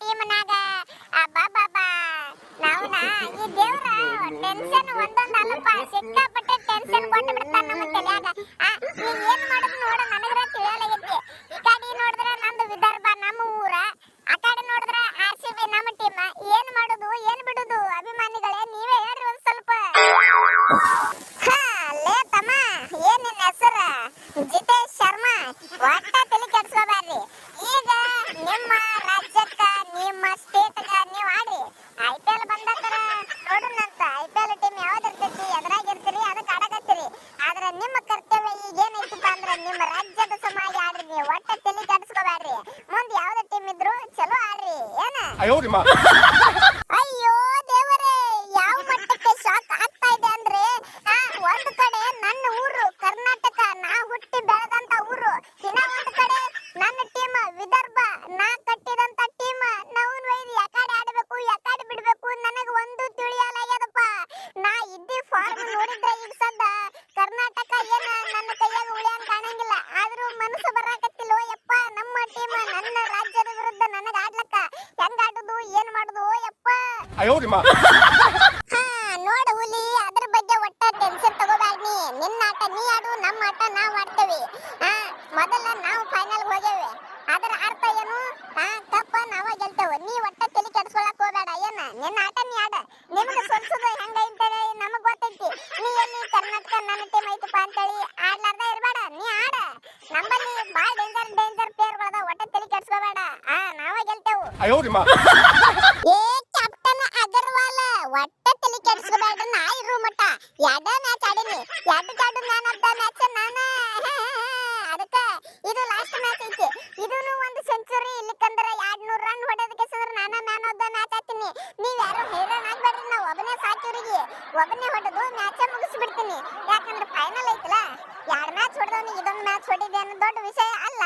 ಟೀಮ್ನಾಗ ಅಬ್ಬಬ್ಬಬ್ಬಾ ನಾವ್ನ ಈ ದೇವ್ರ ಟೆನ್ಷನ್ ಒಂದೊಂದ್ ಅಲ್ಲಪ್ಪ. ಸಿಕ್ಕಾಪಟ್ಟೆ ಟೆನ್ಷನ್ ಕೊಟ್ಟು ಬಿಡ್ತಾನ ನಮ್ಮ ತಲ್ಯಾಗ. ಹಾ, ಲೇ ತಮ್ಮ ಏನ್ ನಿನ್ ಅಯ್ಯೋರಿಮ್ಮ ಹಾ ನೋಡು ಹುಲಿ ಅದ್ರ ಬಗ್ಗೆ ಒಟ್ಟ ಟೆನ್ಷನ್ ತಗೋಬೇಡ ನೀ ನಿನ್ನ ಆಟ ನೀ ಆಡು ನಮ್ಮ ಆಟ ನಾವ್ ಆಡ್ತೇವಿ. ಹಾ ಮೊದಲ ನಾವು ಫೈನಲ್ ಹೋಗೇವಿ ಅದರ ಅರ್ಥ ಏನು? ಹಾ ಕಪ್ಪ ನಾವ ಗೆಲ್ತೇವೆ. ನೀ ಒಟ್ಟ ತಲೆ ಕೆಡ್ಸ್ಕೊಳಕ್ ಹೋಗ್ಬೇಡ. ಏನ? ನಿನ್ನ ಆಟ ನೀ ಆಡ. ನಿಮ್ಗೆ ಸೊಲ್ಸುದು ಹೆಂಗ ಅಂತೇಳಿ ನಮಗ್ ಗೊತ್ತೈತಿ. ನೀ ಎಲ್ಲಿ ಕರ್ನಾಟಕ ನನ್ನ ಟೀಮ್ ಐತಪ್ಪ ಅಂತೇಳಿ ಆಡ್ಲಾರ್ದ ಇರಬೇಡ. ನೀ ಆಡ. ನಮ್ಮಲ್ಲಿ ಬಾಳ ಡೇಂಜರ್ ಡೇಂಜರ್ ಪ್ಲೇಯರ್ಗಳದ ಒಟ್ಟ ತಲೆ ಕೆಡ್ಸ್ಕೋಬೇಡ. ಹಾ ನಾವ ಗೆಲ್ತೇವು. ಅಯ್ಯೋರಿಮ್ಮ ಏ ಮಟ್ಟ ಎರಡ ಮ್ಯಾಚ್ ಆಡಿನಿ ಎರಡು ಎರಡು ಮ್ಯಾನ್ ಆಫ್ ದ ಮ್ಯಾಚ್ ನಾನ. ಅದಕ್ಕ ಇದು ಲಾಸ್ಟ್ ಮ್ಯಾಚ್ ಐತಿ. ಇದೂನು ಒಂದು ಸೆಂಚುರಿ ಇಲ್ಲಿಕಂದ್ರ ಎರಡ್ ನೂರ್ ರನ್ ಹೊಡೆದಕ್ಕೆ ಸದ್ರ ನಾನ ಮ್ಯಾನ್ ಆಫ್ ದ ಮ್ಯಾಚ್ ಆತೀನಿ ನೀವ್ ಯಾರು ಹೈರಾಣ ಆಗ್ಬೇಡ್ರಿ ನಾವು ಒಬ್ಬನೇ ಸಾಕಿವ್ರಿಗೆ. ಒಬ್ಬನೇ ಹೊಡೆದು ಮ್ಯಾಚ್ ಮುಗಿಸ್ಬಿಡ್ತೀನಿ. ಯಾಕಂದ್ರೆ ಫೈನಲ್ ಐತಲ್ಲ? ಎರಡ್ ಮ್ಯಾಚ್ ಹೊಡೆದವನಿಗೆ ಇದೊಂದು ಮ್ಯಾಚ್ ಹೊಡಿದೆ ಅನ್ನೋ ದೊಡ್ಡ ವಿಷಯ ಅಲ್ಲ.